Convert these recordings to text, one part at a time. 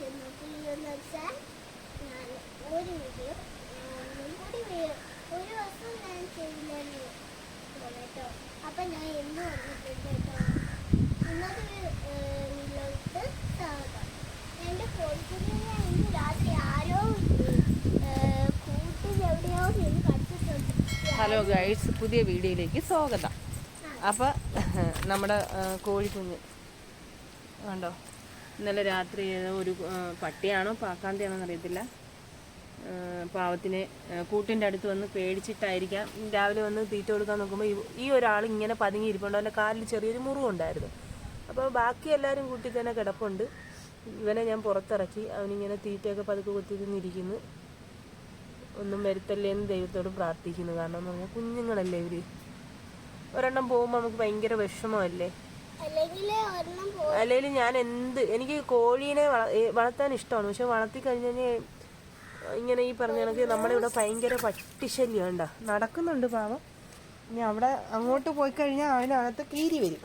ചെന്നപ്പോഴെന്ന് വെച്ചാൽ ഞാൻ ഒരു വീഡിയോ ഒന്നും കൂടി ഒരു ദിവസം ഞാൻ ചെയ്യില്ലെന്ന് കേട്ടോ അപ്പം ഞാൻ എന്ന് വന്നിട്ടുണ്ട് കേട്ടോ ഇന്നത്തെ വീട്ടിലോട്ട് സ്വാഗതം എന്റെ കോഴിക്കുഞ്ഞിനെ ഇന്ന് രാത്രി ആരോ കൂട്ടിൽ എവിടെയോ നിന്ന് ഹലോ ഗൈഡ്സ് പുതിയ വീഡിയോയിലേക്ക് സ്വാഗതം. അപ്പോൾ നമ്മുടെ കോഴിക്കുഞ്ഞ്. കണ്ടോ? ഇന്നലെ രാത്രി ഒരു പട്ടിയാണോ പാക്കാന്തിയാണോ എന്നറിയത്തില്ല പാവത്തിനെ കൂട്ടിന്റെ അടുത്ത് വന്ന് പേടിച്ചിട്ടായിരിക്കാം. രാവിലെ വന്ന് തീറ്റ കൊടുക്കാൻ നോക്കുമ്പോൾ ഈ- ഒരാൾ ഇങ്ങനെ പതുങ്ങി ഇരിപ്പുണ്ട്. അവന്റെ കാലിൽ ചെറിയൊരു മുറിവുണ്ടായിരുന്നു അപ്പോൾ ബാക്കി എല്ലാവരും കൂട്ടി തന്നെ കിടപ്പുണ്ട്. ഇവനെ ഞാൻ പുറത്തിറക്കി. അവനിങ്ങനെ തീറ്റയൊക്കെ പതുക്കെ കുത്തി തിന്നിരിക്കുന്നു ഒന്നും വരുത്തല്ലേ എന്ന് ദൈവത്തോട് പ്രാർത്ഥിക്കുന്നു. കാരണം എന്ന് പറഞ്ഞാൽ കുഞ്ഞുങ്ങളല്ലേ ഇവർ ഒരെണ്ണം പോകുമ്പോൾ നമുക്ക് ഭയങ്കര വിഷമമല്ലേ? അല്ലെങ്കിൽ ഞാൻ എന്ത് എനിക്ക് കോഴീനെ വളർത്താൻ ഇഷ്ടമാണ്. പക്ഷെ വളർത്തി കഴിഞ്ഞ് കഴിഞ്ഞാൽ ഇങ്ങനെ ഈ പറഞ്ഞ കണക്ക് നമ്മുടെ ഇവിടെ ഭയങ്കര പട്ടിശല്യം ഉണ്ട നടക്കുന്നുണ്ട് പാവം. ഇനി അവിടെ അങ്ങോട്ട് പോയി കഴിഞ്ഞാൽ അതിനകത്ത് കീരി വരും.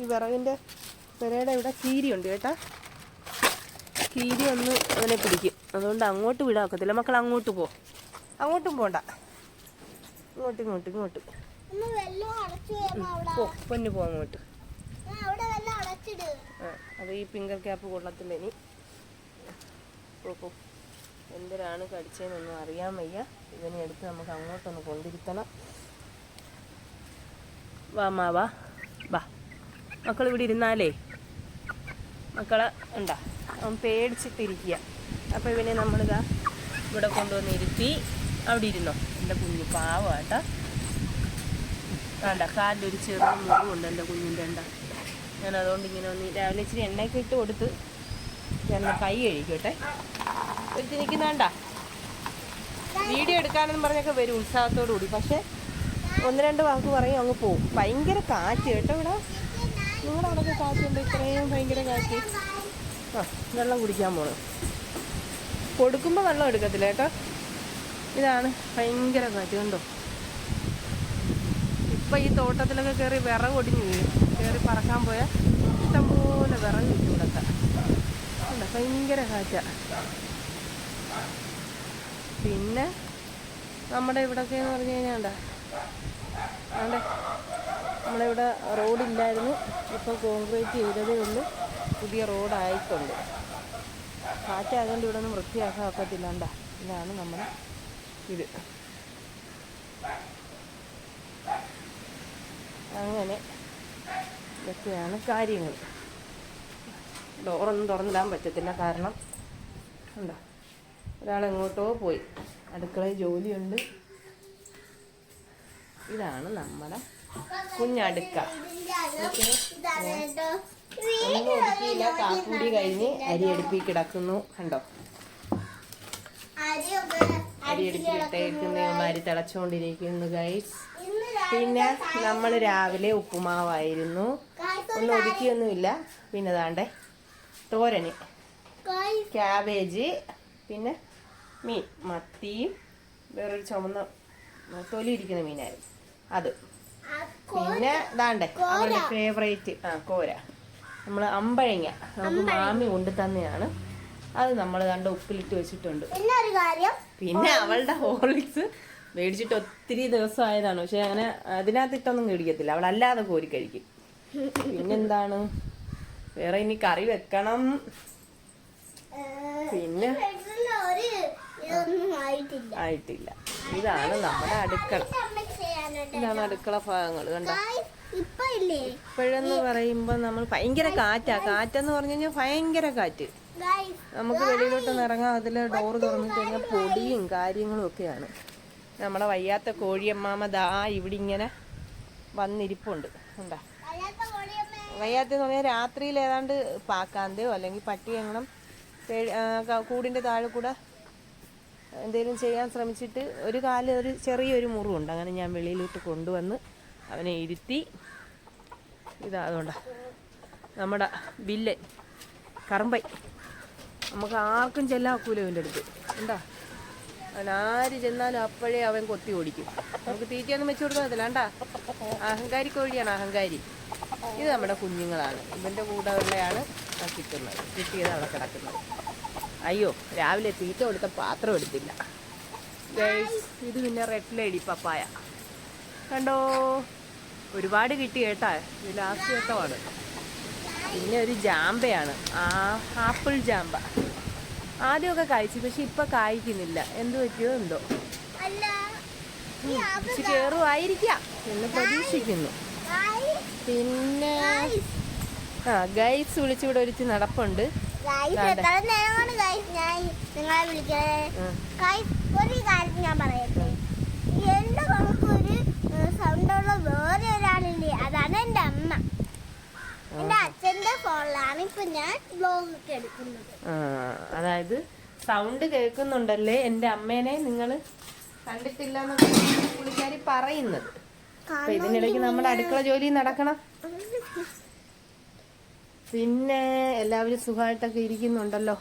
ഈ വിറകിന്റെ പെരയുടെ ഇവിടെ കീരി ഉണ്ട് കേട്ടാ. കീരി ഒന്ന് അവനെ പിടിക്കും. അതുകൊണ്ട് അങ്ങോട്ട് വിടാക്കത്തില്ല. മക്കൾ അങ്ങോട്ട് പോ. അങ്ങോട്ടും പോണ്ട. ഇങ്ങോട്ട് ഇങ്ങോട്ട് ഇങ്ങോട്ട്. പൊന്നു പോ അങ്ങോട്ട്. അത് ഈ ഫിംഗർ ക്യാപ്പ് കൊള്ളത്തില്ല ഇനി. പോ എന്തിനാണ് കടിച്ചതെന്നൊന്നും അറിയാൻ വയ്യ. ഇവനെ എടുത്ത് നമുക്ക് അങ്ങോട്ടൊന്ന് കൊണ്ടിരുത്തണം. വാ മാ വാ. വാ. മക്കൾ ഇവിടെ ഇരുന്നാലേ. മക്കളെ ഉണ്ടാ? അവൻ പേടിച്ചിട്ടിരിക്കുക അപ്പോൾ ഇവനെ നമ്മളിതാ ഇവിടെ കൊണ്ടുവന്ന് ഇരുത്തി അവിടെ ഇരുന്നോ? എന്റെ കുഞ്ഞു പാവാട്ടാ വേണ്ട കാലിലൊരു ചെറിയ മുറിവുണ്ട് എന്റെ കുഞ്ഞിന്റെ ഉണ്ടാ ഞാൻ അതുകൊണ്ട് ഇങ്ങനെ ഒന്ന് രാവിലെ ഇച്ചിരി എണ്ണയൊക്കെ ഇട്ട് കൊടുത്ത് ഞാൻ കൈ കഴിക്കട്ടെ. ഒരു നിൽക്കുന്നാണ്ട? വീഡിയോ എടുക്കാനെന്ന് പറഞ്ഞൊക്കെ വരും ഉത്സാഹത്തോടു കൂടി. പക്ഷേ ഒന്ന് രണ്ട് വാക്ക് പറയും അങ്ങ് പോവും. ഭയങ്കര കാറ്റ് കേട്ടോ ഇവിടെ. നിങ്ങളുടെ അവിടെയൊക്കെ കാറ്റുണ്ട് ഇത്രയും ഭയങ്കര കാറ്റ്. ആ വെള്ളം കുടിക്കാൻ പോണു. കൊടുക്കുമ്പോൾ വെള്ളം എടുക്കത്തില്ല കേട്ടോ. ഇതാണ് ഭയങ്കര കാറ്റ്. കണ്ടോ? ഇപ്പം ഈ തോട്ടത്തിലൊക്കെ കയറി വിറക് ഒടിഞ്ഞു കയറി പറക്കാൻ പോയാൽ ഇഷ്ടംപോലെ വിറക് കിട്ടും ഇവിടുത്തെ അല്ല ഭയങ്കര കാറ്റ. പിന്നെ നമ്മുടെ ഇവിടൊക്കെ എന്ന് പറഞ്ഞു കഴിഞ്ഞാൽ എന്താ ആണ്ടെ നമ്മളിവിടെ റോഡില്ലായിരുന്നു. ഇപ്പോൾ കോൺക്രീറ്റ് ചെയ്തതേ ഉള്ളൂ. പുതിയ റോഡായിട്ടുണ്ട്. കാറ്റായതുകൊണ്ട് ഇവിടെ ഒന്നും വൃത്തിയാക്കാൻ ഒക്കത്തില്ല. ഇതാണ് നമ്മുടെ ഇത്. അങ്ങനെ ഇതൊക്കെയാണ് കാര്യങ്ങൾ. ഡോറൊന്നും തുറന്നിടാൻ പറ്റത്തില്ല കാരണം ഉണ്ടോ ഒരാൾ എങ്ങോട്ടോ പോയി. അടുക്കളയിൽ ജോലിയുണ്ട്. ഇതാണ് നമ്മുടെ കുഞ്ഞടുക്ക. ഒന്നും കാപ്പൂടി കഴിഞ്ഞ് അരി അടുപ്പി കിടക്കുന്നു. കണ്ടോ? അരി അടുപ്പിട്ടേക്കുന്ന മാരി തിളച്ചുകൊണ്ടിരിക്കുന്നു ഗൈസ് പിന്നെ നമ്മൾ രാവിലെ ഉപ്പുമാവായിരുന്നു. ഒന്നും ഒതുക്കിയൊന്നുമില്ല. പിന്നെ താണ്ടേ തോരന്. ക്യാബേജ് പിന്നെ മീൻ മത്തിയും വേറൊരു ചുമന്ന തൊലി ഇരിക്കുന്ന മീനായിരുന്നു. അത്. പിന്നെ ദാണ്ടേ അവരുടെ ഫേവറേറ്റ് ആ കോര. നമ്മൾ അമ്പഴങ്ങ. നമുക്ക് മാമി കൊണ്ട് തന്നെയാണ്. അത് നമ്മൾ ദാണ്ട് ഉപ്പിലിട്ട് വെച്ചിട്ടുണ്ട്. പിന്നെ അവളുടെ ഹോർലിക്സ് മേടിച്ചിട്ട് ഒത്തിരി ദിവസം ആയതാണ് പക്ഷെ അങ്ങനെ അതിനകത്തിട്ടൊന്നും മേടിക്കത്തില്ല. അവൾ അല്ലാതെ കോരി കഴിക്കും. പിന്നെന്താണ്? വേറെ ഇനി കറി വെക്കണം. പിന്നെ? ആയിട്ടില്ല. ഇതാണ് നമ്മുടെ അടുക്കള. ഇതാണ് അടുക്കള ഭാഗങ്ങൾ കണ്ടോ? ഇപ്പോഴെന്ന് പറയുമ്പോ നമ്മൾ ഭയങ്കര കാറ്റാ. കാറ്റെന്ന് പറഞ്ഞു കഴിഞ്ഞാൽ ഭയങ്കര കാറ്റ്. നമുക്ക് വെളിയിലോട്ട് ഇറങ്ങാം. അതിൽ ഡോറ് തുറന്നിട്ട് കഴിഞ്ഞാൽ പൊടിയും കാര്യങ്ങളും ഒക്കെയാണ്. നമ്മുടെ വയ്യാത്ത കോഴിയമ്മാമ ദാ ഇവിടെ ഇങ്ങനെ വന്നിരിപ്പുണ്ട്. ഉണ്ടാ വയ്യാത്ത കോഴിയമ്മ. വയ്യാത്തെന്ന് പറഞ്ഞാൽ രാത്രിയിൽ ഏതാണ്ട് പാക്കാന്തയോ അല്ലെങ്കിൽ പട്ടി എങ്ങണം കൂടിന്റെ താഴെ കൂടെ എന്തെങ്കിലും ചെയ്യാൻ ശ്രമിച്ചിട്ട് ഒരു കാൽ ഒരു ചെറിയൊരു മുറിവുണ്ട്. അങ്ങനെ ഞാൻ വെളിയിലോട്ട് കൊണ്ടുവന്ന് അവനെ ഇരുത്തി ഇതാ അതുകൊണ്ടാ. നമ്മുടെ വില്ലൻ കറമ്പൈ നമുക്ക് ആർക്കും ചെല്ലാക്കൂല ഇതിന്റെ അടുത്ത്. ഉണ്ടാ അവൻ ആര് ചെന്നാലും അപ്പോഴേ അവൻ കൊത്തി ഓടിക്കും. നമുക്ക് തീറ്റയൊന്നും വെച്ച് കൊടുക്കാൻ കണ്ടാ? അഹങ്കാരി കോഴിയാണ് അഹങ്കാരി. ഇത് നമ്മുടെ കുഞ്ഞുങ്ങളാണ്. ഇവന്റെ കൂടെ ഉള്ളയാണ് കിട്ടുന്നത്. കിട്ടിയത് അവിടെ കിടക്കുന്നത്. അയ്യോ രാവിലെ തീറ്റ കൊടുത്ത പാത്രം എടുത്തില്ല. ഇത് പിന്നെ റെഡ് ലേഡി പപ്പായ. കണ്ടോ? ഒരുപാട് കിട്ടി കേട്ടാ. ഇത് ലാസ്റ്റ് ഘട്ടമാണ് പിന്നെ ഒരു ജാമ്പയാണ്. ആ ആപ്പിൾ ജാമ്പ. ആദ്യമൊക്കെ കഴിച്ചു പക്ഷെ ഇപ്പൊ കായ്ക്കുന്നില്ല. എന്ത് പറ്റിയോ എന്തോ. ഇച്ചിരി കയറുമായിരിക്കാം എന്ന് പ്രതീക്ഷിക്കുന്നു. പിന്നെ ആ ഗൈസ് വിളിച്ചിവിടെ ഒരിച്ച് നടപ്പുണ്ട്. നിങ്ങളെ വിളിക്കണേ. ഒരു കാര്യം ഞാൻ പറയട്ടെ. എന്റെ നമുക്കൊരു സൗണ്ടുള്ള വേറെ ഒരാളില്ലേ അതാണ് എന്റെ അമ്മ. എന്റെ അച്ഛന്റെ ഫോണിലാണ് ഇപ്പൊ ഞാൻ ബ്ലോഗ് ഒക്കെ എടുക്കുന്നത്. ആ, അതായത് സൗണ്ട് കേൾക്കുന്നുണ്ടല്ലേ എന്റെ അമ്മേനെ നിങ്ങൾ കണ്ടിട്ടില്ല പുള്ളിക്കാരി പറയുന്നത്. അപ്പൊ ഇതിനിടയ്ക്ക് നമ്മുടെ അടുക്കള ജോലി നടക്കണം. പിന്നെ എല്ലാവരും സുഖമായിട്ടൊക്കെ ഇരിക്കുന്നുണ്ടല്ലോ.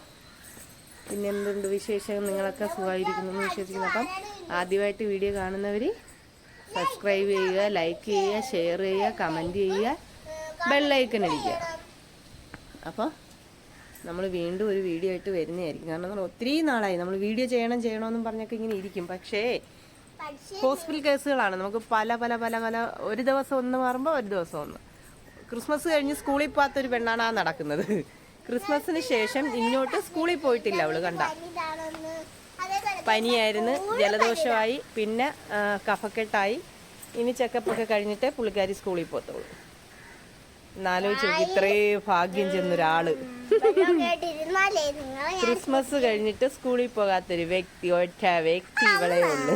പിന്നെ എന്തുണ്ട് വിശേഷം? നിങ്ങളൊക്കെ സുഖമായിരിക്കുന്നു എന്ന് വിശ്വസിക്കുന്നു. അപ്പം ആദ്യമായിട്ട് വീഡിയോ കാണുന്നവർ സബ്സ്ക്രൈബ് ചെയ്യുക ലൈക്ക് ചെയ്യുക ഷെയർ ചെയ്യുക കമന്റ് ചെയ്യുക. ബെല്ലൈക്കൺ അടിക്കുക അപ്പോൾ നമ്മൾ വീണ്ടും ഒരു വീഡിയോ ആയിട്ട് വരുന്നതായിരിക്കും. കാരണം നമ്മൾ ഒത്തിരി നാളായി. നമ്മൾ വീഡിയോ ചെയ്യണം ചെയ്യണമെന്നും പറഞ്ഞൊക്കെ ഇങ്ങനെ ഇരിക്കും. പക്ഷേ ഹോസ്പിറ്റൽ കേസുകളാണ്. നമുക്ക് പല പല പല പല ഒരു ദിവസം ഒന്ന് മാറുമ്പോൾ ഒരു ദിവസം ഒന്ന്. ക്രിസ്മസ് കഴിഞ്ഞ് സ്കൂളിൽ പോകാത്തൊരു പെണ്ണാണ് ആ നടക്കുന്നത്. ക്രിസ്മസിന് ശേഷം ഇങ്ങോട്ട് സ്കൂളിൽ പോയിട്ടില്ല അവൾ കണ്ട. പനിയായിരുന്നു ജലദോഷമായി പിന്നെ കഫക്കെട്ടായി. ഇനി ചെക്കപ്പൊക്കെ കഴിഞ്ഞിട്ടേ പുള്ളിക്കാരി സ്കൂളിൽ പോകത്തുള്ളൂ. എന്നാലോചിച്ച് നോക്ക് ഇത്രേ ഭാഗ്യം ചെന്നൊരാൾ. ക്രിസ്മസ് കഴിഞ്ഞിട്ട് സ്കൂളിൽ പോകാത്തൊരു വ്യക്തി ഒറ്റ വ്യക്തി ഇവളെ ഉള്ളു.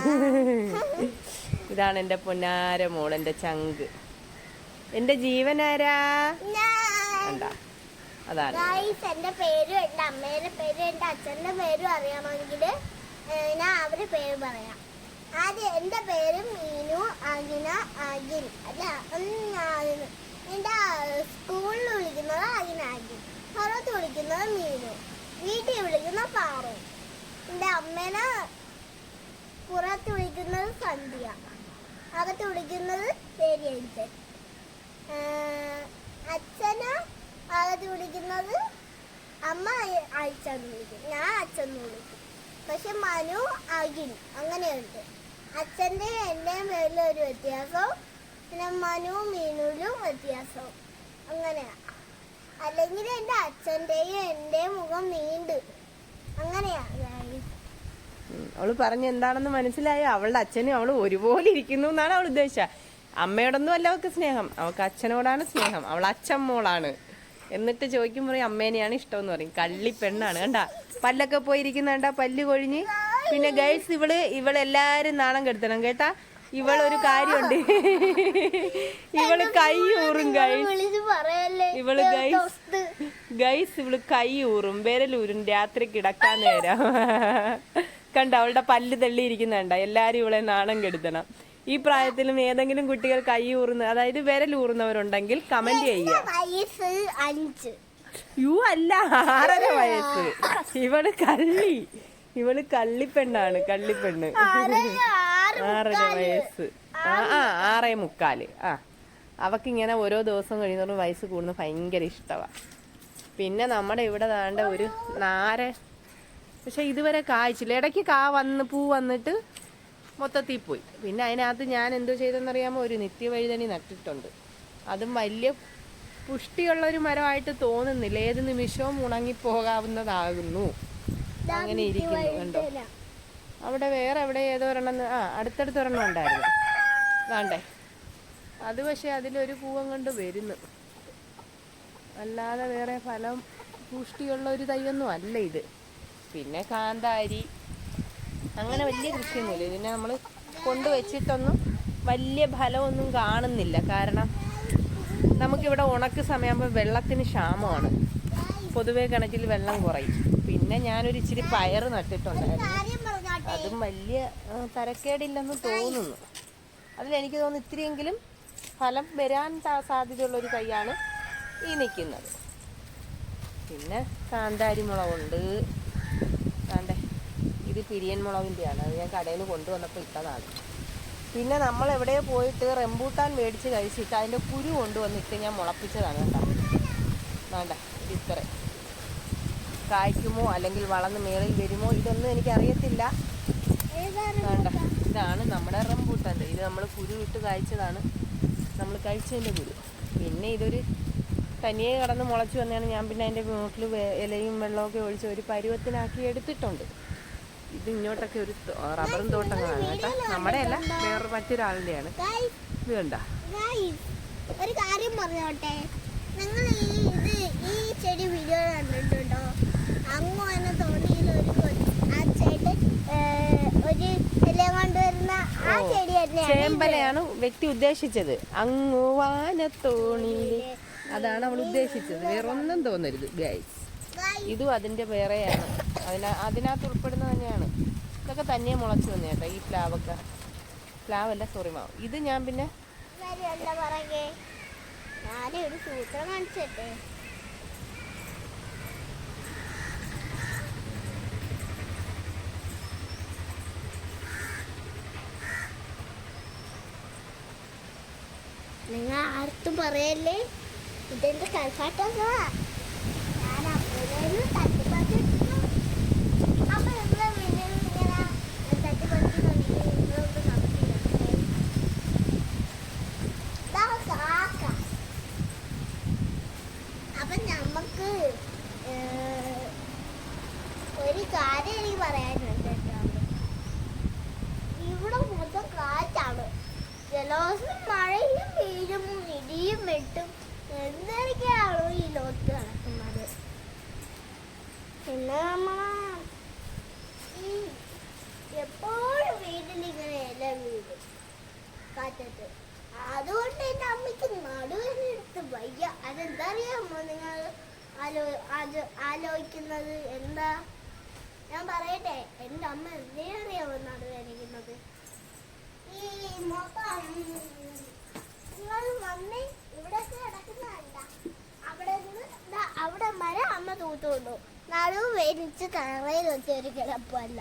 ഇതാണ് എന്റെ പൊന്നാര മോൾ എന്റെ ചങ്ക്. എന്റെ ജീവനാരാ ഞാൻ അതാണ്. എന്റെ പേരും എന്റെ അമ്മയുടെ പേരും എന്റെ അച്ഛന്റെ പേരും അറിയണമെങ്കിൽ ഞാൻ അവരുടെ പേര് പറയാം. ആദ്യം എന്റെ പേര് മീനു അഗിന അഗിൻ അല്ല ഉം, ആഗിന്. എന്റെ സ്കൂളിൽ വിളിക്കുന്നത് അഗിൻ പുറത്ത് വിളിക്കുന്നത് മീനു. വീട്ടിൽ വിളിക്കുന്ന പാറു. നിന്റെ അമ്മേനെ പുറത്ത് വിളിക്കുന്നത് സന്ധ്യ. അകത്ത് വിളിക്കുന്നത് പേരിയച്ചൻ അച്ഛന് അകത്ത് വിളിക്കുന്നത് അമ്മ അയച്ചെന്ന് വിളിക്കും. ഞാൻ അച്ഛൻ വിളിക്കും. പക്ഷെ മനു അഖിൽ അങ്ങനെയുണ്ട്. അച്ഛന്റെ എന്റെ പേരിൽ ഒരു വ്യത്യാസവും പിന്നെ മനുവും മീനുലും വ്യത്യാസവും അങ്ങനെയാ അല്ലെങ്കിൽ എന്റെ അച്ഛന്റെയും എന്റെയും മുഖം നീണ്ട്. അങ്ങനെയാ. അവൾ പറഞ്ഞ എന്താണെന്ന് മനസ്സിലായ. അവളുടെ അച്ഛനും അവൾ ഒരുപോലെ ഇരിക്കുന്നു എന്നാണ് അവൾ ഉദ്ദേശിച്ചത്. അമ്മയോടൊന്നും അല്ല അവൾക്ക് സ്നേഹം. അവൾക്ക് അച്ഛനോടാണ് സ്നേഹം. അവൾ അച്ഛൻ മോളാണ് എന്നിട്ട് ചോദിക്കും പറയും അമ്മേനെയാണ് ഇഷ്ടം എന്ന് പറയും. കള്ളി പെണ്ണാണ്. കണ്ട? പല്ലൊക്കെ പോയിരിക്കുന്ന കണ്ട പല്ല് കൊഴിഞ്ഞ്. പിന്നെ ഗേൾസ് ഇവൾ ഇവളെല്ലാരും നാണം കെടുത്തണം കേട്ടാ? ഇവളൊരു കാര്യമുണ്ട്. ഇവൾ കൈ ഊറും ഇവൾ ഗൈസ്. ഗൈസ് ഇവൾ കൈ ഊറും. വിരലൂരും രാത്രി കിടക്കാൻ നേരം. കണ്ട അവളുടെ പല്ല് തള്ളിയിരിക്കുന്നുണ്ട? എല്ലാരും ഇവളെ നാണം കെടുത്തണം. ഈ പ്രായത്തിലും ഏതെങ്കിലും കുട്ടികൾ കൈ ഊറുന്ന അതായത് വിരലൂറുന്നവരുണ്ടെങ്കിൽ കമന്റ് ചെയ്യുക. യു അല്ല ആറര വയസ്സ്. ഇവൾ കള്ളി. ഇവൾ കള്ളിപ്പെണ്ണാണ് കള്ളിപ്പെണ്ണ്. ആറര വയസ്സ് ആ ആ ആറേ മുക്കാൽ. ആ. അവക്കിങ്ങനെ ഓരോ ദിവസം കഴിയുന്നതോറും വയസ്സ് കൂടുന്നത് ഭയങ്കര ഇഷ്ടമാണ് പിന്നെ നമ്മുടെ ഇവിടെ താണ്ട ഒരു നാര. പക്ഷെ ഇതുവരെ കായ്ച്ചില്ല. ഇടയ്ക്ക് കാ വന്ന് പൂ വന്നിട്ട് മൊത്തത്തിൽ പോയി. പിന്നെ അതിനകത്ത് ഞാൻ എന്തോ ചെയ്തെന്നറിയാമോ ഒരു നിത്യവഴുതണി നട്ടിട്ടുണ്ട്. അതും വലിയ പുഷ്ടിയുള്ള ഒരു മരമായിട്ട് തോന്നുന്നില്ല. ഏത് നിമിഷവും ഉണങ്ങിപ്പോകാവുന്നതാകുന്നു. അങ്ങനെ ഇരിക്കുന്നു കണ്ടോ? അവിടെ വേറെ എവിടെ ഏതോ ഒരെണ്ണം ആ അടുത്തടുത്ത് ഒരെണ്ണം ഉണ്ടായിരുന്നു. വേണ്ടേ? അത് പക്ഷെ അതിലൊരു പൂവം കൊണ്ട് വരുന്നു. അല്ലാതെ വേറെ ഫലം പുഷ്ടിയുള്ള ഒരു തൈയൊന്നും അല്ല ഇത്. പിന്നെ കാന്താരി. അങ്ങനെ വലിയ കൃഷിയൊന്നുമില്ല. ഇതിനെ നമ്മൾ കൊണ്ടുവച്ചിട്ടൊന്നും വലിയ ഫലമൊന്നും കാണുന്നില്ല. കാരണം നമുക്കിവിടെ ഉണക്ക് സമയമാകുമ്പോൾ വെള്ളത്തിന് ക്ഷാമമാണ്. പൊതുവേ കിണറ്റിൽ വെള്ളം കുറയും. പിന്നെ ഞാനൊരു ഇച്ചിരി പയറ് നട്ടിട്ടുണ്ടായിരുന്നു. അതും വലിയ തരക്കേടില്ലെന്ന് തോന്നുന്നു. അതിലെനിക്ക് തോന്നുന്നു ഇത്തിരിയെങ്കിലും ഫലം വരാൻ സാ- സാധ്യതയുള്ള ഒരു കൈയാണ് ഈ നിൽക്കുന്നത്. പിന്നെ കാന്താരി മുളകുണ്ട്. കാണ്ടേ ഇത് പിരിയൻ മുളകിന്റെയാണ്. അത് ഞാൻ കടയിൽ നിന്ന് കൊണ്ടുവന്നപ്പോൾ ഇട്ടതാണ്. പിന്നെ നമ്മൾ എവിടെയോ പോയിട്ട് റെമ്പൂട്ടാൻ മേടിച്ച് കഴിച്ചിട്ട് അതിന്റെ കുരു കൊണ്ടുവന്നിട്ട് ഞാൻ മുളപ്പിച്ചതാണ് കേട്ടോ. വേണ്ട ഇത്ര. കായ്ക്കുമോ അല്ലെങ്കിൽ വളർന്ന് മേളിൽ വരുമോ ഇതൊന്നും എനിക്കറിയത്തില്ല. ഇതാണ് നമ്മുടെ റംബൂട്ടാന്റെ. ഇത് നമ്മൾ കുരു ഇട്ട് കായ്ച്ചതാണ്. നമ്മൾ കഴിച്ചതിന്റെ കുരു. പിന്നെ ഇതൊരു തനിയെ കടന്ന് മുളച്ച് വന്നാണ് ഞാൻ പിന്നെ അതിന്റെ മൂട്ടിൽ ഇലയും വെള്ളമൊക്കെ ഒഴിച്ച് ഒരു പരുവത്തിനാക്കി എടുത്തിട്ടുണ്ട്. ഇത് ഇങ്ങോട്ടൊക്കെ ഒരു റബ്ബറും തോട്ടങ്ങളാണ് കേട്ടോ. നമ്മുടെ അല്ല വേറെ മറ്റൊരാളുടെയാണ് ഇത് കണ്ട. ഒരു കാര്യം പറഞ്ഞോട്ടെ? നിങ്ങൾ ഈ ഇത് ഈ ചെടി വീഡിയോ കണ്ടിട്ടുണ്ടോ? അങ്ങ് വന്ന തോണിയിൽ ഒരു ആ ചേട്ടൻ കൊണ്ടുവരുന്ന ആ ചെടി ചേമ്പലയാണ് വ്യക്തി ഉദ്ദേശിച്ചത്. അങ്ങു വാനത്തോണിയിൽ അതാണ് അവൾ ഉദ്ദേശിച്ചത്. വേറെ ഒന്നും തോന്നരുത് ഗൈസ് ഇതും അതിന്റെ വേറെയാണ്. അതിന അതിനകത്ത് ഉൾപ്പെടുന്ന തന്നെയാണ്. ഇതൊക്കെ തന്നെ മുളച്ച് വന്നേ കേട്ടോ ഈ പ്ലാവൊക്കെ. പ്ലാവല്ല സോറി മാവ്. ഇത് ഞാൻ പിന്നെ ഞാനൊരു സൂത്രം കാണിച്ചിട്ടെ. ആർക്കും പറയല്ലേ? ഇതെന്റെ കളിപ്പാട്ടൊക്കെ ഞാൻ അപ്പോഴേലും തട്ടിപ്പറിച്ചിട്ടു അപ്പൊ നിങ്ങളെ വീട്ടിൽ ഇങ്ങനെ തട്ടിപ്പറിച്ച് നിങ്ങളൊന്ന് നടത്തിയില്ലേ ദാ കാക്ക. അപ്പൊ ഞമ്മക്ക് ഏർ, ഒരു കാര്യം എനിക്ക് പറയാനുണ്ട് കേട്ടോ. ഇവിടെ മൊത്തം കാറ്റാണ് ജലദോഷം മഴയും വീഴും ഇടിയും വെട്ടും എന്തൊക്കെയാണോ ഈ ലോകത്ത് നടക്കുന്നത് പിന്നെ നമ്മള ഈ എപ്പോഴും വീട്ടിൽ ഇങ്ങനെ ഇല വീഴും കാറ്റത്ത് അതുകൊണ്ട് എന്റെ അമ്മയ്ക്ക് നടുവിന് എടുത്ത് വയ്യ അതെന്താ അറിയാമോ നിങ്ങൾ ആലോ ആലോ ആലോചിക്കുന്നത് എന്താ ഞാൻ പറയട്ടെ എന്റെ അമ്മ എന്തേ അറിയാമോ നടുവേനിക്കുന്നത് ഈ മൊത്തം നിങ്ങൾ വന്നേ ഇവിടെയൊക്കെ കിടക്കുന്ന കണ്ട അവിടെ നിന്ന് ദാ അവിടെ വരെ അമ്മ തൂത്തുകൊണ്ടു നടുവ് വേദിച്ച് തറയിൽ വെച്ച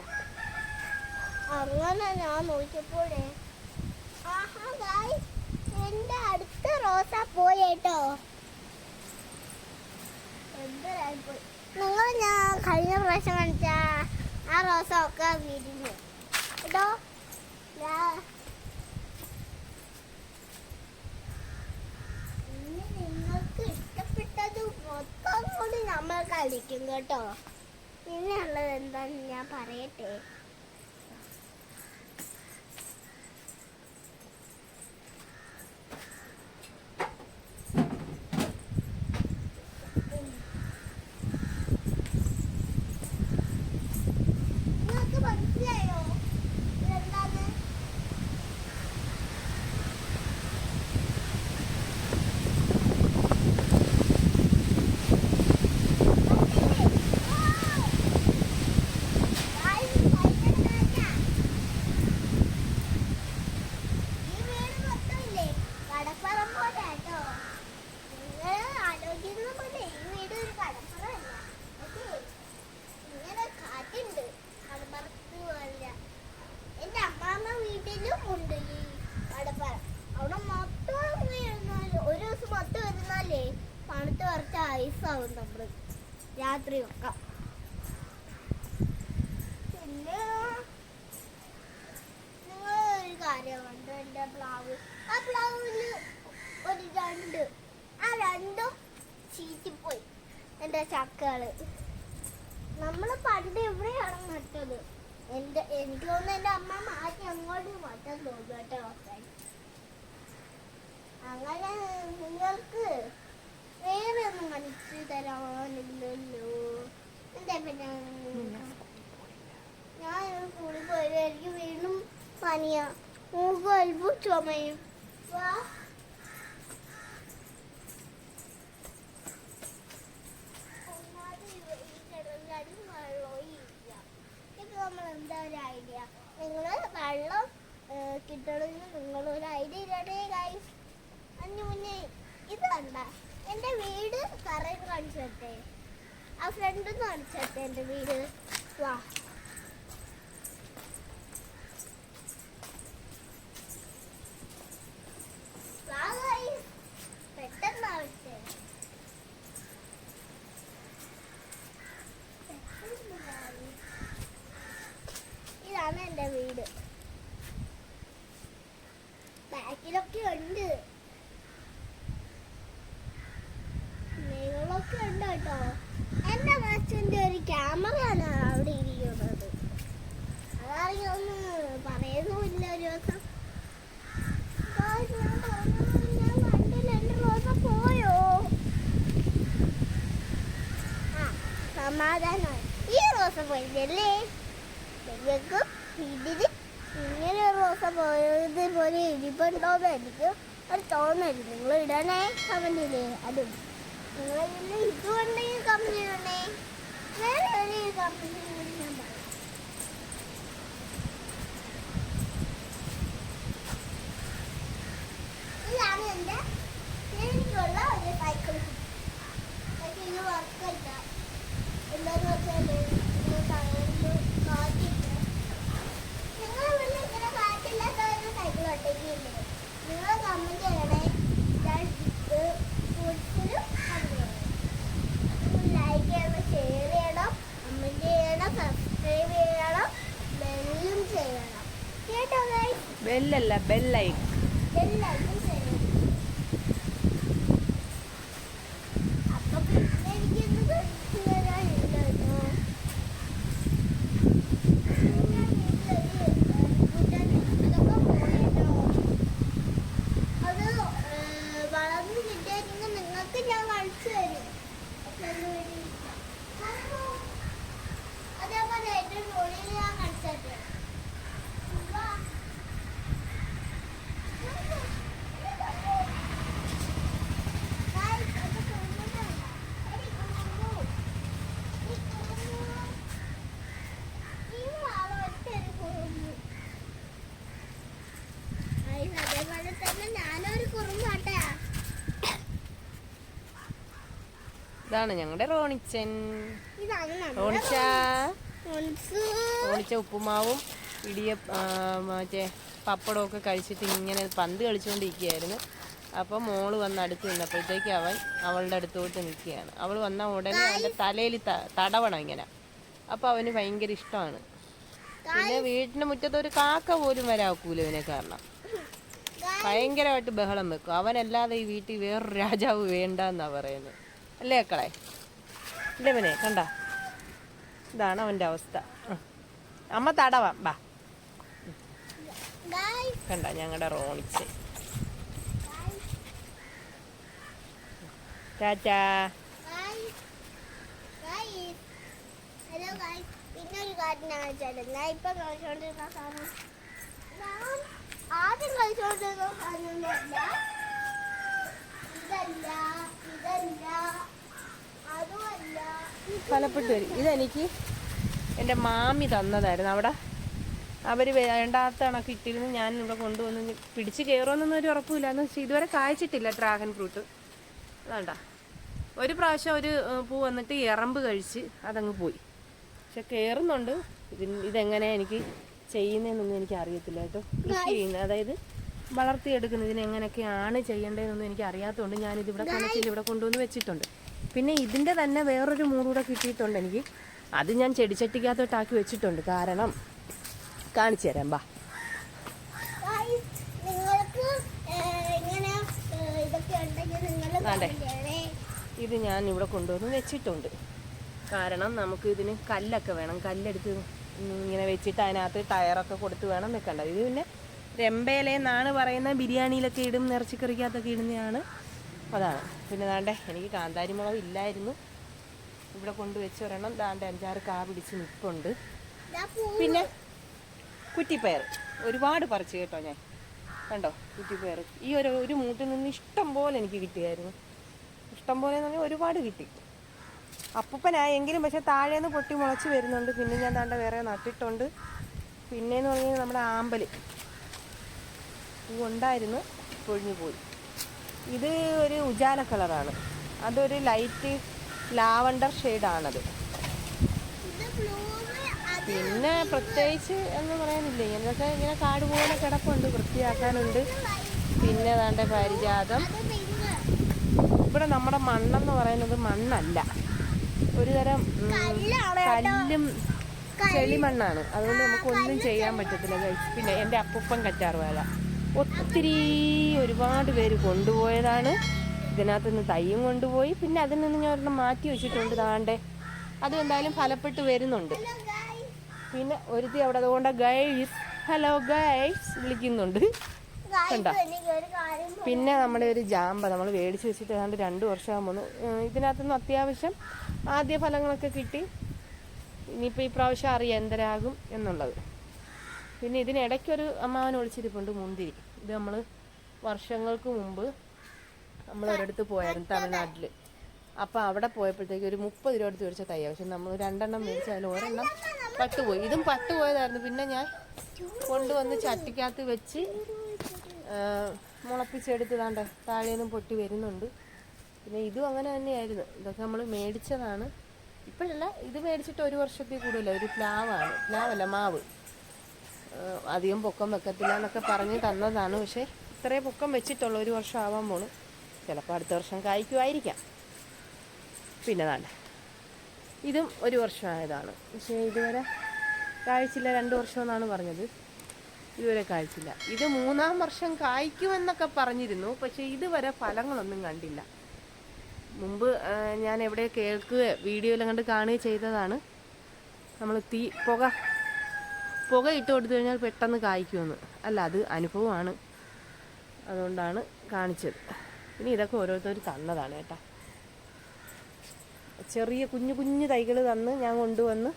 അങ്ങനെ ഞാൻ നോക്കിയപ്പോഴേ ആഹാ ഗായ് എന്റെ അടുത്ത റോസ പോയി കേട്ടോ. എന്തരായിപ്പോയി നിങ്ങൾ ഞാൻ കഴിഞ്ഞ പ്രാവശ്യം കാണിച്ച ആ റോസ ഒക്കെ വിരിഞ്ഞു. കേട്ടോ? നിങ്ങൾക്ക് ഇഷ്ടപ്പെട്ടത് മൊത്തം കൂടി നമ്മൾ കളിക്കും കേട്ടോ. പിന്നെയുള്ളത് എന്താന്ന് ഞാൻ പറയട്ടെ നിങ്ങൾക്ക് മനസ്സിലായോ ഇതെന്താന്ന് എന്റെ അമ്മാമ്മ വീട്ടിലും ഉണ്ട് ഈ കടപ്പറ അവിടെ മൊത്തം ഇരുന്നാൽ ഒരു ദിവസം മൊത്തം ഇരുന്നാലേ തണുത്ത് കുറച്ച് ഐസാവും നമ്മൾ രാത്രിയൊക്കെ പിന്നെ നിങ്ങൾ ഒരു കാര്യമുണ്ട് എന്റെ പ്ലാവ് ആ പ്ലാവിൽ ഒരു രണ്ട് ആ രണ്ടും ചീറ്റിപ്പോയി ചക്കകൾ നമ്മൾ പണ്ട് എവിടെയാണ് നട്ടത് എന്റെ എനിക്ക് തോന്നുന്നു എന്റെ അമ്മ മാറ്റി അങ്ങോട്ട് മാറ്റാൻ തോന്നുന്നു കേട്ടോ അങ്ങനെ നിങ്ങൾക്ക് വേറെ ഒന്നും കാണിച്ചു തരാനില്ലല്ലോ. എന്താ പിന്നെ? ഞാൻ സ്കൂളിൽ പോയത്. എനിക്ക് വീണ്ടും പനിയാ. മൂക്ക് വലിപ്പും ചുമയും. വാ ഒന്നാമത് ഈ കിണറിലടി വെള്ളവും ഇല്ല ഇത് നമ്മൾ എന്താ ഒരു ഐഡിയ നിങ്ങൾ വെള്ളം കിട്ടണമെന്ന് നിങ്ങളൊരു ഒരു ഐഡിയ ഇടണേ ഗൈസ് അതിന് മുന്നേ ഇത് കണ്ട എന്റെ വീട് കറയിൽ കാണിച്ചു ആ ഫ്രണ്ട് കാണിച്ചു തരട്ടെ എന്റെ വീട്. വാ അച്ഛന്റെ ഒരു ക്യാമറയാണ് അവിടെ ഇരിക്കുന്നത് അതാണെങ്കിൽ ഒന്ന് പറയുന്നുമില്ല ഒരു ദിവസം ഗായ്സ്, ഞാൻ പറഞ്ഞത് ഞാൻ കണ്ടില്ല എന്റെ റോസ പോയോ ആ സമാധാനമായി ഇങ്ങനെ റോസ പോയത് പോലെ ഇരിപ്പുണ്ടോന്ന് ഒരു തോന്നൽ നിങ്ങൾ ഇടണേ കമന്റിൽ അതും ഇതുണ്ടെങ്കിൽ ഇടണേ. വേറെ ഒരു പറയാം. ഇതാണ് എനിക്കുള്ള ഒരു സൈക്കിൾ പക്ഷേ ഇത് വർക്കല്ല എന്താന്ന് വെച്ചാൽ ഇത് ടയറിൽ കാറ്റില്ല നിങ്ങളെ വീട്ടിൽ ഇങ്ങനെ കാറ്റില്ലാത്ത ഒരു സൈക്കിൾ ഒട്ടേക്കില്ലേ നിങ്ങൾ കമന്റ് ചെയ്യണേ ഞാൻ ഇത് ഫുഡ്സിലും ലൈക്ക് ചെയ്യണം ഷെയർ ചെയ്യണം കമന്റ് ചെയ്യണം സബ്സ്ക്രൈബ് ചെയ്യണം ബെല്ലും ചെയ്യണം കേട്ടോ ഗൈസ് ബെല്ലല്ല ബെല്ലൈക്ക് എല്ലാവരും ചെയ്യണം അപ്പൊ പിന്നെ എനിക്കിത് തരാനില്ല കേട്ടോ അത് വളർന്നു കിട്ടിയെങ്കിൽ നിങ്ങൾക്ക് ഞാൻ കളിച്ചു തരും അതേപോലെ ഏറ്റവും മുകളിൽ ഞാൻ കളിച്ചു തരും അതേപോലെ തന്നെ ഞാനൊരു കുറുമ്പാട്ടാ ഇതാണ് ഞങ്ങളുടെ റോണിച്ചൻ. റോണിച്ച. റോണിച്ച ഉപ്പുമാവും ഇടിയ മറ്റേ പപ്പടമൊക്കെ കഴിച്ചിട്ട് ഇങ്ങനെ പന്ത് കളിച്ചുകൊണ്ടിരിക്കുകയായിരുന്നു അപ്പോൾ മോൾ വന്ന് അടുത്ത് നിന്നപ്പോഴത്തേക്ക് അവൻ അവളുടെ അടുത്തോട്ട് നിൽക്കുകയാണ്. അവൾ വന്ന ഉടനെ അവന്റെ തലയിൽ തടവണം ഇങ്ങനെ. അപ്പോൾ അവന് ഭയങ്കര ഇഷ്ടമാണ്. പിന്നെ വീട്ടിന്റെ മുറ്റത്ത് ഒരു കാക്ക പോലും വരാക്കൂല ഇവനെ കാരണം. ഭയങ്കരമായിട്ട് ബഹളം വെക്കും. അവനല്ലാതെ ഈ വീട്ടിൽ വേറൊരു രാജാവ് വേണ്ടെന്നാണ് പറയുന്നത്. അല്ലേ അക്കളെ ഇല്ലേ മനെ? കണ്ട? ഇതാണ് അവന്റെ അവസ്ഥ. അമ്മ തടവാം. ബാ. കണ്ട? ഞങ്ങളുടെ റോണിച്ച് ചാച്ചാ ഞാൻ ആദ്യം ഇതല്ല ഇതല്ല. ഫലപ്പെട്ട് വരും. ഇതെനിക്ക് എന്റെ മാമി തന്നതായിരുന്നു. അവിടെ അവർ വേണ്ടാത്ത കണക്ക് ഇട്ടിരുന്ന്. ഞാൻ ഇവിടെ കൊണ്ടുവന്ന് പിടിച്ച് കയറുമെന്നൊന്നും ഒരു ഉറപ്പില്ല എന്ന് വെച്ചാൽ ഇതുവരെ കായ്ച്ചിട്ടില്ല ഡ്രാഗൺ ഫ്രൂട്ട്. അതാണ്ട. ഒരു പ്രാവശ്യം ഒരു പൂ വന്നിട്ട് എറമ്പ് കഴിച്ച് അതങ്ങ് പോയി. പക്ഷെ കയറുന്നുണ്ട്. ഇതിന് ഇതെങ്ങനെ എനിക്ക് ചെയ്യുന്നതെന്നൊന്നും എനിക്ക് അറിയത്തില്ല കേട്ടോ. കൃഷി ചെയ്യുന്ന അതായത് വളർത്തിയെടുക്കുന്നതിന് എങ്ങനെയൊക്കെയാണ് ചെയ്യേണ്ടതെന്നൊന്നും എനിക്ക് അറിയാത്തതുകൊണ്ട് ഞാനിതിവിടെ കണക്കിൽ ഇവിടെ കൊണ്ടുവന്ന് വെച്ചിട്ടുണ്ട്. പിന്നെ ഇതിന്റെ തന്നെ വേറൊരു മൂടൂടെ കിട്ടിയിട്ടുണ്ട് എനിക്ക്. അത് ഞാൻ ചെടിച്ചട്ടിക്കകത്തോട്ടാക്കി വെച്ചിട്ടുണ്ട്. കാരണം കാണിച്ചു തരാം ബാ. അതെ? ഇത് ഞാൻ ഇവിടെ കൊണ്ടുവന്ന് വെച്ചിട്ടുണ്ട്. കാരണം നമുക്ക് ഇതിന് കല്ലൊക്കെ വേണം. കല്ലെടുത്ത് ഇങ്ങനെ വെച്ചിട്ട് അതിനകത്ത് ടയറൊക്കെ കൊടുത്ത് വേണം വെക്കേണ്ടത്. ഇത് പിന്നെ രമ്പയിലെന്നാണ് പറയുന്നത് ബിരിയാണിയിലൊക്കെ ഇടും ഇറച്ചിക്കറിക്കകത്തൊക്കെ ഇടുന്നതാണ്. അതാണ്. പിന്നെ ദാണ്ടെ എനിക്ക് കാന്താരി മുളക് ഇല്ലായിരുന്നു. ഇവിടെ കൊണ്ടുവച്ച് ഒരെണ്ണം. ദാണ്ടെ അഞ്ചാറ് കാ പിടിച്ച് നിൽപ്പുണ്ട് പിന്നെ കുറ്റിപ്പയർ. ഒരുപാട് പറിച്ചു കേട്ടോ ഞാൻ. കണ്ടോ? കുറ്റിപ്പയർ. ഈ ഒരു ഒരു മൂട്ടിൽ നിന്ന് ഇഷ്ടം പോലെ എനിക്ക് കിട്ടിയായിരുന്നു. ഇഷ്ടം പോലെ എന്ന് പറഞ്ഞാൽ ഒരുപാട് കിട്ടി. അപ്പൂപ്പനായെങ്കിലും പക്ഷെ താഴേന്ന് പൊട്ടി മുളച്ച് വരുന്നുണ്ട്. പിന്നെ ഞാൻ താണ്ട വേറെ നട്ടിട്ടുണ്ട്. പിന്നെന്ന് പറഞ്ഞാൽ നമ്മുടെ ആമ്പൽ പൂ ഉണ്ടായിരുന്നു പൊഴിഞ്ഞു പോയി. ഇത് ഒരു ഉജാല കളറാണ്. അതൊരു ലൈറ്റ് ലാവണ്ടർ ഷെയ്ഡാണത് പിന്നെ പ്രത്യേകിച്ച് എന്ന് പറയാനില്ല. ഇങ്ങനത്തെ ഇങ്ങനെ കാട് പോലെ കിടപ്പുണ്ട് വൃത്തിയാക്കാനുണ്ട്. പിന്നെ ഏതാണ്ട് പാരിജാതം. ഇവിടെ നമ്മുടെ മണ്ണെന്ന് പറയുന്നത് മണ്ണല്ല. ഒരു തരം. കല്ലും ചെളിമണ്ണാണ്. അതുകൊണ്ട് നമുക്കൊന്നും ചെയ്യാൻ പറ്റത്തില്ല. പിന്നെ എന്റെ അപ്പൂപ്പൻ കറ്റാർവാല. ഒത്തിരി ഒരുപാട് പേര് കൊണ്ടുപോയതാണ്. ഇതിനകത്ത് നിന്ന് തയ്യും കൊണ്ടുപോയി. പിന്നെ അതിൽ നിന്ന് ഞാൻ ഒരെണ്ണം മാറ്റി വെച്ചിട്ടുണ്ട് താണ്ടെ അതും എന്തായാലും ഫലപ്പെട്ട് വരുന്നുണ്ട്. പിന്നെ ഒരുത്തി അവിടെ അതുകൊണ്ട് ഗൈസ് ഹലോ ഗൈസ് വിളിക്കുന്നുണ്ട്. കണ്ടോ? പിന്നെ നമ്മുടെ ഒരു ജാമ്പ നമ്മൾ മേടിച്ച് വെച്ചിട്ട് ഏതാണ്ട് രണ്ട് വർഷമാകുമ്പോൾ ഇതിനകത്തുനിന്ന് അത്യാവശ്യം ആദ്യ ഫലങ്ങളൊക്കെ കിട്ടി. ഇനിയിപ്പോൾ ഈ പ്രാവശ്യം അറിയാം എന്തരാകും എന്നുള്ളത്. പിന്നെ ഇതിനിടയ്ക്കൊരു അമ്മാവൻ ഒളിച്ചിരിപ്പുണ്ട് മുന്തിരി. ഇത് നമ്മൾ വർഷങ്ങൾക്ക് മുമ്പ് നമ്മൾ ഒരിടത്ത് പോയായിരുന്നു തമിഴ്നാട്ടിൽ അപ്പോൾ അവിടെ പോയപ്പോഴത്തേക്ക് ഒരു മുപ്പത് രൂപ എടുത്ത് മേടിച്ച തയ്യാ. പക്ഷെ നമ്മൾ രണ്ടെണ്ണം മേടിച്ച അതിൽ ഒരെണ്ണം പട്ടുപോയി. ഇതും പട്ടുപോയതായിരുന്നു. പിന്നെ ഞാൻ കൊണ്ടുവന്ന് ചട്ടിക്കകത്ത് വെച്ച് മുളപ്പിച്ചെടുത്തതാണ്ട് മുളപ്പിച്ചെടുത്ത് താണ്ട താഴേന്നും പൊട്ടി വരുന്നുണ്ട്. പിന്നെ ഇതും അങ്ങനെ തന്നെയായിരുന്നു. ഇതൊക്കെ നമ്മൾ മേടിച്ചതാണ്. ഇപ്പോഴല്ല ഇത് മേടിച്ചിട്ട് ഒരു വർഷത്തിൽ കൂടുതല ഒരു പ്ലാവാണ്. പ്ലാവല്ല മാവ്. അധികം പൊക്കം വെക്കത്തില്ല എന്നൊക്കെ പറഞ്ഞ് തന്നതാണ്. പക്ഷേ ഇത്രയും പൊക്കം വെച്ചിട്ടുള്ള ഒരു വർഷം ആവാൻ പോണു. ചിലപ്പോൾ അടുത്ത വർഷം കായ്ക്കുമായിരിക്കാം. പിന്നെ താണ്ട ഇതും ഒരു വർഷമായതാണ്. പക്ഷേ ഇതുവരെ കായ്ച്ചില്ല. രണ്ട് വർഷം എന്നാണ് പറഞ്ഞത്. ഇതുവരെ കായ്ച്ചില്ല. ഇത് മൂന്നാം വർഷം കായ്ക്കുമെന്നൊക്കെ പറഞ്ഞിരുന്നു. പക്ഷേ ഇതുവരെ ഫലങ്ങളൊന്നും കണ്ടില്ല. മുമ്പ് ഞാൻ എവിടെ കേൾക്കുകയോ വീഡിയോയിലും കണ്ട് കാണുകയോ ചെയ്തതാണ്. നമ്മൾ തീ പുക പുക ഇട്ട് കൊടുത്തു കഴിഞ്ഞാൽ പെട്ടെന്ന് കായ്ക്കുമെന്ന്. അല്ല അത് അനുഭവമാണ്. അതുകൊണ്ടാണ് കാണിച്ചത്. ഇനി ഇതൊക്കെ ഓരോരുത്തർ തന്നതാണ് കേട്ടോ. ചെറിയ കുഞ്ഞു കുഞ്ഞു തൈകൾ തന്ന് ഞാൻ കൊണ്ടുവന്ന്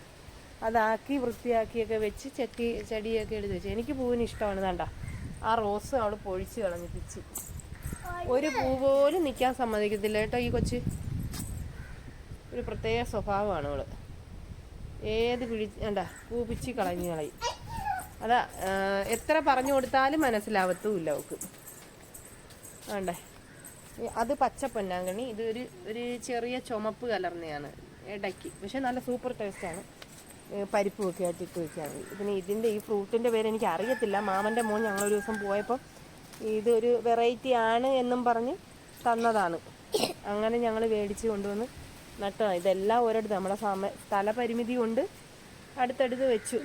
അതാക്കി വൃത്തിയാക്കിയൊക്കെ വെച്ച് ചെട്ടി ചെടിയൊക്കെ എടുത്ത് വെച്ചു. എനിക്ക് പൂവിന് ഇഷ്ടമാണ് വേണ്ട ആ റോസ് അവൾ പൊഴിച്ച് കളഞ്ഞ് പിച്ച്. ഒരു പൂ പോലും നിൽക്കാൻ സമ്മതിക്കത്തില്ല കേട്ടോ ഈ കൊച്ച്. ഒരു പ്രത്യേക സ്വഭാവമാണ് അവൾ. ഏത് പിഴി വേണ്ട കൂപ്പിച്ച് പിച്ച് കളഞ്ഞു കളയും. അതാ എത്ര പറഞ്ഞു കൊടുത്താലും മനസ്സിലാവത്തുമില്ല അവൾക്ക് വേണ്ടേ അത് പച്ച പൊന്നാങ്കണ്ണി ഇത് ഒരു ഒരു ചെറിയ ചുമപ്പ് കലർന്നയാണ് ഇടയ്ക്ക്. പക്ഷെ നല്ല സൂപ്പർ ടേസ്റ്റാണ് പരിപ്പ് ആയിട്ട് ഇട്ട് വെക്കുകയാണെങ്കിൽ പിന്നെ ഇതിന്റെ ഈ ഫ്രൂട്ടിന്റെ പേര് എനിക്ക് അറിയത്തില്ല. മാമന്റെ മോൻ ഞങ്ങളൊരു ദിവസം പോയപ്പോൾ ഇതൊരു വെറൈറ്റി ആണ് എന്നും പറഞ്ഞ് തന്നതാണ്. അങ്ങനെ ഞങ്ങൾ മേടിച്ച് കൊണ്ടുവന്ന് നട്ടതാണ് ഇതെല്ലാം ഒരിടത്ത്. നമ്മുടെ സമ സ്ഥലപരിമിതി കൊണ്ട് അടുത്തടുത്ത് വെച്ചു.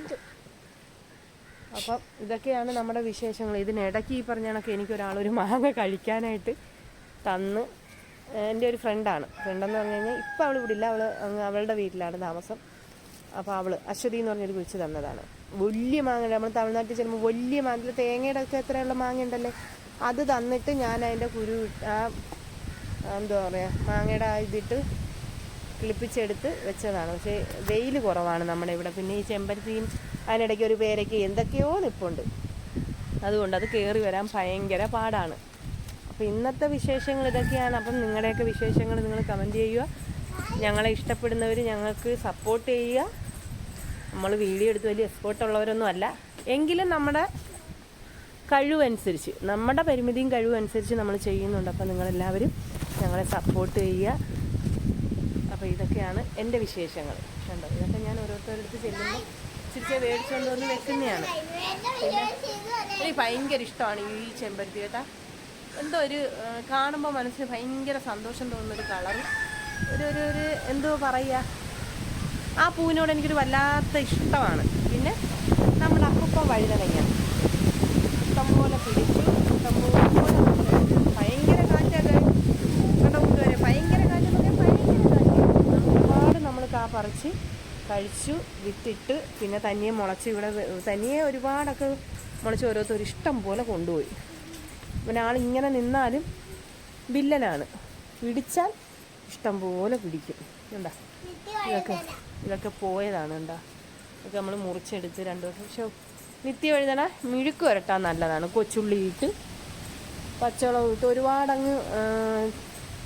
അപ്പം ഇതൊക്കെയാണ് നമ്മുടെ വിശേഷങ്ങൾ. ഇതിനിടയ്ക്ക് ഈ പറഞ്ഞ കണക്ക് എനിക്കൊരാളൊരു മാങ്ങ കഴിക്കാനായിട്ട് തന്ന്. എന്റെ ഒരു ഫ്രണ്ടാണ്. ഫ്രണ്ടെന്ന് പറഞ്ഞു കഴിഞ്ഞാൽ ഇപ്പം അവൾ ഇവിടെ ഇല്ല. അവൾ അവളുടെ വീട്ടിലാണ് താമസം. അപ്പോൾ അവൾ അശ്വതി എന്ന് പറഞ്ഞൊരു കുഴിച്ച് തന്നതാണ്. വലിയ മാങ്ങ. നമ്മൾ തമിഴ്നാട്ടിൽ ചെല്ലുമ്പോൾ വലിയ മാങ്ങ. തേങ്ങയുടെ ഒക്കെ എത്രയുള്ള മാങ്ങ ഉണ്ടല്ലേ? അത് തന്നിട്ട് ഞാൻ അതിന്റെ കുരു ആ എന്താ പറയുക മാങ്ങയുടെ ഇതിട്ട് കിളിപ്പിച്ചെടുത്ത് വെച്ചതാണ്. പക്ഷേ വെയിൽ കുറവാണ് നമ്മുടെ ഇവിടെ. പിന്നെ ഈ ചെമ്പരത്തിയും അതിനിടയ്ക്ക് ഒരു പേരയ്ക്ക് എന്തൊക്കെയോ നിപ്പുണ്ട്. അതുകൊണ്ട് അത് കയറി വരാൻ ഭയങ്കര പാടാണ്. അപ്പോൾ ഇന്നത്തെ വിശേഷങ്ങൾ ഇതൊക്കെയാണ്. അപ്പം നിങ്ങളുടെയൊക്കെ വിശേഷങ്ങൾ നിങ്ങൾ കമന്റ് ചെയ്യുക. ഞങ്ങളെ ഇഷ്ടപ്പെടുന്നവർ ഞങ്ങൾക്ക് സപ്പോർട്ട് ചെയ്യുക. നമ്മൾ വീഡിയോ എടുത്ത് വലിയ എക്സ്പോർട്ട് ഉള്ളവരൊന്നും അല്ല. എങ്കിലും നമ്മുടെ കഴിവനുസരിച്ച് നമ്മുടെ പരിമിതിയും കഴിവനുസരിച്ച് നമ്മൾ ചെയ്യുന്നുണ്ട്. അപ്പോൾ നിങ്ങളെല്ലാവരും ഞങ്ങളെ സപ്പോർട്ട് ചെയ്യുക. അപ്പോൾ ഇതൊക്കെയാണ് എന്റെ വിശേഷങ്ങൾ. കണ്ടോ? ഇതൊക്കെ ഞാൻ ഓരോരുത്തരടുത്ത് ചെല്ലുമ്പോൾ ചിരിച്ച മേടിച്ചുകൊണ്ട് വന്ന് വെക്കുന്നതാണ്. എനിക്ക് ഭയങ്കര ഇഷ്ടമാണ് ഈ ചെമ്പരത്തി കേട്ടാ. എന്തോ ഒരു കാണുമ്പോൾ മനസ്സിന് ഭയങ്കര സന്തോഷം തോന്നുന്ന ഒരു കളറ്. ഒരു ഒരു ഒരു എന്തോ പറയുക ആ പൂവിനോട് എനിക്കൊരു വല്ലാത്ത ഇഷ്ടമാണ്. പിന്നെ നമ്മുടെ അപ്പം വഴുതനങ്ങ. ഇഷ്ടംപോലെ പിടിച്ചു. ഇഷ്ടംപോലെ നമ്മൾ ഭയങ്കര കാറ്റൊക്കെ കേട്ടോ കൂട്ടുകാരെ ഭയങ്കര കാറ്റെന്ന് പറഞ്ഞാൽ ഭയങ്കര കാറ്റ് ഒരുപാട് നമ്മൾ കാ പറിച്ച് കഴിച്ചു വിത്തിട്ട് പിന്നെ തനിയെ മുളച്ച് ഇവിടെ തനിയെ ഒരുപാടൊക്കെ മുളച്ച് ഓരോരുത്തർ ഇഷ്ടം പോലെ കൊണ്ടുപോയി. പിന്നെ ആളിങ്ങനെ നിന്നാലും വില്ലനാണ്. പിടിച്ചാൽ ഇഷ്ടം പോലെ പിടിക്കും. എന്താ ഇതൊക്കെ ഇതൊക്കെ പോയതാണ് എന്താ ഇതൊക്കെ നമ്മൾ മുറിച്ചെടുത്ത് രണ്ട് ദിവസം. പക്ഷെ നിത്യം എഴുതണ മിഴുക്ക് വരട്ടാൻ നല്ലതാണ്. കൊച്ചുള്ളി ഇട്ട് പച്ചവളം ഇട്ട് ഒരുപാടങ്ങ്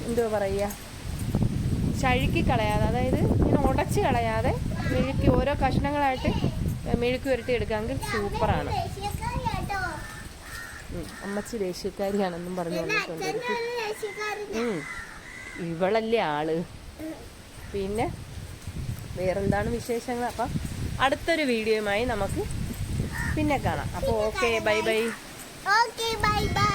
എന്തുവാ പറയുക? ചഴുക്കി കളയാതെ അതായത് ഉടച്ച് കളയാതെ മെഴുക്കി ഓരോ കഷ്ണങ്ങളായിട്ട് മെഴുക്ക് വരുത്തി എടുക്കാമെങ്കിൽ സൂപ്പറാണ് അമ്മച്ചി ദേശീയക്കാരിയാണെന്നും പറഞ്ഞു വന്നിട്ടുണ്ട്. ഇവളല്ലേ ആൾ. പിന്നെ വേറെന്താണ് വിശേഷങ്ങൾ? അപ്പം അടുത്തൊരു വീഡിയോയുമായി നമുക്ക് പിന്നെ കാണാം. അപ്പോൾ okay bye bye. Okay bye bye.